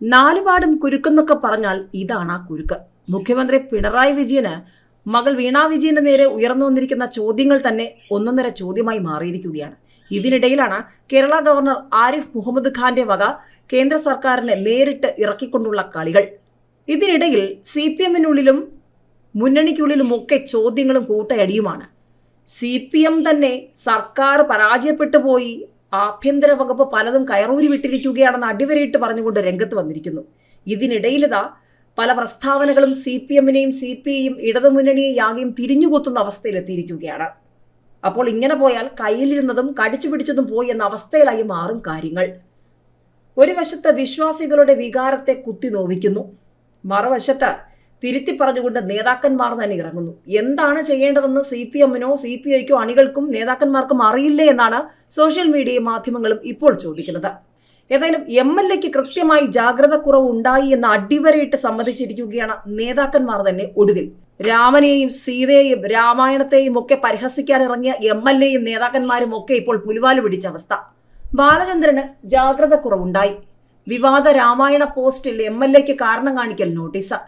നാലുപാടും കുരുക്കെന്നൊക്കെ പറഞ്ഞാൽ ഇതാണ് ആ കുരുക്ക്. മുഖ്യമന്ത്രി പിണറായി വിജയന് മകൾ വീണ വിജയന്റെ നേരെ ഉയർന്നു വന്നിരിക്കുന്ന ചോദ്യങ്ങൾ തന്നെ ഒന്നൊന്നര ചോദ്യമായി മാറിയിരിക്കുകയാണ്. ഇതിനിടയിലാണ് കേരള ഗവർണർ ആരിഫ് മുഹമ്മദ് ഖാന്റെ വക കേന്ദ്ര സർക്കാരിനെ നേരിട്ട് ഇറക്കിക്കൊണ്ടുള്ള കളികൾ. ഇതിനിടയിൽ സി പി എമ്മിനുള്ളിലും മുന്നണിക്കുള്ളിലുമൊക്കെ ചോദ്യങ്ങളും കൂട്ടയടിയുമാണ്. സി പി എം തന്നെ സർക്കാർ പരാജയപ്പെട്ടു പോയി ആഭ്യന്തര വകുപ്പ് പലതും കയറൂരി വിട്ടിരിക്കുകയാണെന്ന് അടിവരയിട്ട് പറഞ്ഞുകൊണ്ട് രംഗത്ത് വന്നിരിക്കുന്നു. ഇതിനിടയിലിതാ പല പ്രസ്താവനകളും സി പി എമ്മിനെയും സി പി ഐയും ഇടതുമുന്നണിയെ യാകെയും തിരിഞ്ഞുകൊത്തുന്ന അവസ്ഥയിലെത്തിയിരിക്കുകയാണ്. അപ്പോൾ ഇങ്ങനെ പോയാൽ കയ്യിലിരുന്നതും കടിച്ചു പിടിച്ചതും പോയി എന്ന അവസ്ഥയിലായി മാറും കാര്യങ്ങൾ. ഒരു വശത്ത് വിശ്വാസികളുടെ വികാരത്തെ കുത്തി നോവിക്കുന്നു മറുവശത്ത് തിരുത്തി പറഞ്ഞുകൊണ്ട് നേതാക്കന്മാർ തന്നെ ഇറങ്ങുന്നു. എന്താണ് ചെയ്യേണ്ടതെന്ന് സി പി എമ്മിനോ സി പി ഐക്കോ അണികൾക്കും നേതാക്കന്മാർക്കും അറിയില്ലേ എന്നാണ് സോഷ്യൽ മീഡിയ മാധ്യമങ്ങളും ഇപ്പോൾ ചോദിക്കുന്നത്. ഏതായാലും എം എൽ എക്ക് കൃത്യമായി ജാഗ്രത കുറവ് ഉണ്ടായി എന്ന് അടിവരയിട്ട് സമ്മതിച്ചിരിക്കുകയാണ് നേതാക്കന്മാർ തന്നെ ഒടുവിൽ. രാമനെയും സീതയെയും രാമായണത്തെയും ഒക്കെ പരിഹസിക്കാൻ ഇറങ്ങിയ എം എൽ എയും നേതാക്കന്മാരും ഒക്കെ ഇപ്പോൾ പുലിവാൽ പിടിച്ച അവസ്ഥ. ബാലചന്ദ്രന് ജാഗ്രത കുറവുണ്ടായി വിവാദ രാമായണ പോസ്റ്റിൽ എം എൽ എക്ക് കാരണം കാണിക്കൽ നോട്ടീസ്.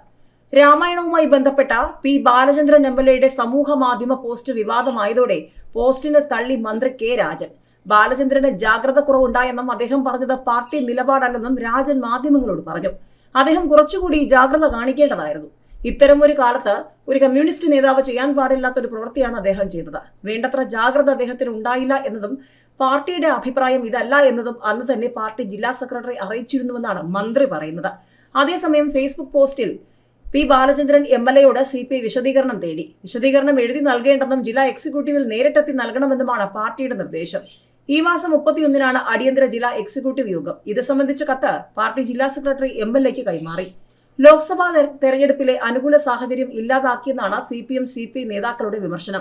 രാമായണവുമായി ബന്ധപ്പെട്ട പി ബാലചന്ദ്രൻ എം എൽ എയുടെ സമൂഹ മാധ്യമ പോസ്റ്റ് വിവാദമായതോടെ പോസ്റ്റിനെ തള്ളി മന്ത്രി കെ രാജൻ. ബാലചന്ദ്രന് ജാഗ്രത കുറവുണ്ടായെന്നും അദ്ദേഹം പറഞ്ഞത് പാർട്ടി നിലപാടല്ലെന്നും രാജൻ മാധ്യമങ്ങളോട് പറഞ്ഞു. അദ്ദേഹം കുറച്ചുകൂടി ജാഗ്രത കാണിക്കേണ്ടതായിരുന്നു. ഇത്തരം ഒരു കാലത്ത് ഒരു കമ്മ്യൂണിസ്റ്റ് നേതാവ് ചെയ്യാൻ പാടില്ലാത്ത ഒരു പ്രവൃത്തിയാണ് അദ്ദേഹം ചെയ്തത്. വേണ്ടത്ര ജാഗ്രത അദ്ദേഹത്തിന് ഉണ്ടായില്ല എന്നതും പാർട്ടിയുടെ അഭിപ്രായം ഇതല്ല എന്നതും അന്ന് തന്നെ പാർട്ടി ജില്ലാ സെക്രട്ടറി അറിയിച്ചിരുന്നുവെന്നാണ് മന്ത്രി പറയുന്നത്. അതേസമയം ഫേസ്ബുക്ക് പോസ്റ്റിൽ പി ബാലചന്ദ്രൻ എം എൽ എയോട് സി പി വിശദീകരണം തേടി. വിശദീകരണം എഴുതി നൽകേണ്ടെന്നും ജില്ലാ എക്സിക്യൂട്ടീവിൽ നേരിട്ടെത്തി നൽകണമെന്നുമാണ് പാർട്ടിയുടെ നിർദ്ദേശം. ഈ മാസം മുപ്പത്തിയൊന്നിനാണ് അടിയന്തര ജില്ലാ എക്സിക്യൂട്ടീവ് യോഗം. ഇത് സംബന്ധിച്ച കത്ത് പാർട്ടി ജില്ലാ സെക്രട്ടറി എം എൽ എക്ക് കൈമാറി. ലോക്സഭാ തെര- തെരഞ്ഞെടുപ്പിലെ അനുകൂല സാഹചര്യം ഇല്ലാതാക്കിയെന്നാണ് C P M C P നേതാക്കളുടെ വിമർശനം.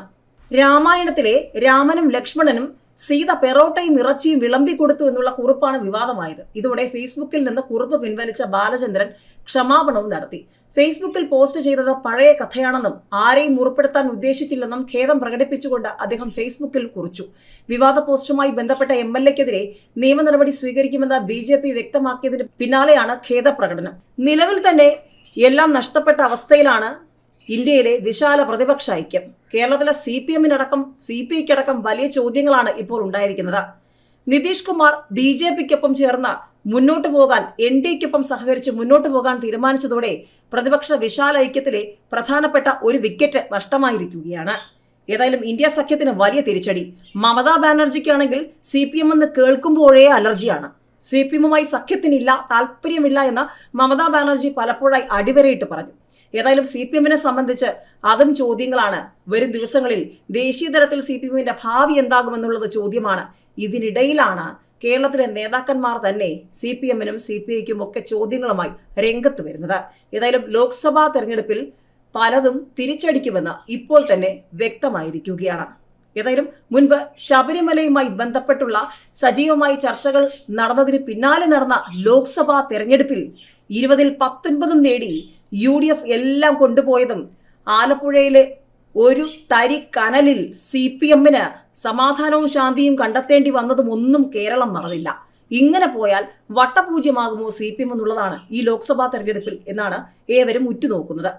രാമായണത്തിലെ രാമനും ലക്ഷ്മണനും സീത പെറോട്ടയും ഇറച്ചിയും വിളമ്പിക്കൊടുത്തു എന്നുള്ള കുറിപ്പാണ് വിവാദമായത്. ഇതോടെ ഫേസ്ബുക്കിൽ നിന്ന് കുറിപ്പ് പിൻവലിച്ച ബാലചന്ദ്രൻ ക്ഷമാപണവും നടത്തി. ഫേസ്ബുക്കിൽ പോസ്റ്റ് ചെയ്തത് പഴയ കഥയാണെന്നും ആരെയും മുറിപ്പെടുത്താൻ ഉദ്ദേശിച്ചില്ലെന്നും ഖേദം പ്രകടിപ്പിച്ചുകൊണ്ട് അദ്ദേഹം ഫേസ്ബുക്കിൽ കുറിച്ചു. വിവാദ പോസ്റ്റുമായി ബന്ധപ്പെട്ട എം എൽ എക്കെതിരെ നിയമ നടപടി സ്വീകരിക്കുമെന്ന് ബി ജെ പി വ്യക്തമാക്കിയതിന് പിന്നാലെയാണ് ഖേദപ്രകടനം. നിലവിൽ തന്നെ എല്ലാം നഷ്ടപ്പെട്ട അവസ്ഥയിലാണ് ഇന്ത്യയിലെ വിശാല പ്രതിപക്ഷ ഐക്യം. കേരളത്തിലെ സി പി എമ്മിനടക്കം സി പി ഐക്കടക്കം വലിയ ചോദ്യങ്ങളാണ് ഇപ്പോൾ ഉണ്ടായിരിക്കുന്നത്. നിതീഷ് കുമാർ ബി ജെ പിക്കൊപ്പം ചേർന്ന് മുന്നോട്ടു പോകാൻ എൻ ഡി എക്കൊപ്പം സഹകരിച്ച് മുന്നോട്ടു പോകാൻ തീരുമാനിച്ചതോടെ പ്രതിപക്ഷ വിശാല ഐക്യത്തിലെ പ്രധാനപ്പെട്ട ഒരു വിക്കറ്റ് നഷ്ടമായിരിക്കുകയാണ്. ഏതായാലും ഇന്ത്യ സഖ്യത്തിന് വലിയ തിരിച്ചടി. മമതാ ബാനർജിക്കാണെങ്കിൽ സി പി എം എന്ന് കേൾക്കുമ്പോഴേ അലർജിയാണ്. സി പി എമ്മുമായി സഖ്യത്തിനില്ല താല്പര്യമില്ല എന്ന് മമതാ ബാനർജി പലപ്പോഴായി അടിവരയിട്ട് പറഞ്ഞു. ഏതായാലും സി പി എമ്മിനെ സംബന്ധിച്ച് അതും ചോദ്യങ്ങളാണ്. വരും ദിവസങ്ങളിൽ ദേശീയ തലത്തിൽ സി പി എമ്മിന്റെ ഭാവി എന്താകുമെന്നുള്ളത് ചോദ്യമാണ്. ഇതിനിടയിലാണ് കേരളത്തിലെ നേതാക്കന്മാർ തന്നെ സി പി എമ്മിനും സി പി ഐക്കും ഒക്കെ ചോദ്യങ്ങളുമായി രംഗത്ത് വരുന്നത്. ഏതായാലും ലോക്സഭാ തെരഞ്ഞെടുപ്പിൽ പലതും തിരിച്ചടിക്കുമെന്ന് ഇപ്പോൾ തന്നെ വ്യക്തമായിരിക്കുകയാണ്. ഏതായാലും മുൻപ് ശബരിമലയുമായി ബന്ധപ്പെട്ടുള്ള സജീവമായി ചർച്ചകൾ നടന്നതിന് പിന്നാലെ നടന്ന ലോക്സഭാ തെരഞ്ഞെടുപ്പിൽ ഇരുപതിൽ പത്തൊൻപതും നേടി യു ഡി എഫ് എല്ലാം കൊണ്ടുപോയതും ആലപ്പുഴയിലെ ഒരു തരി കനലിൽ സി പി എമ്മിന് സമാധാനവും ശാന്തിയും കണ്ടെത്തേണ്ടി വന്നതും ഒന്നും കേരളം മറന്നില്ല. ഇങ്ങനെ പോയാൽ വട്ടപൂജ്യമാകുമോ സി പി എം എന്നുള്ളതാണ് ഈ ലോക്സഭാ തെരഞ്ഞെടുപ്പിൽ എന്നാണ് ഏവരും ഉറ്റുനോക്കുന്നത്.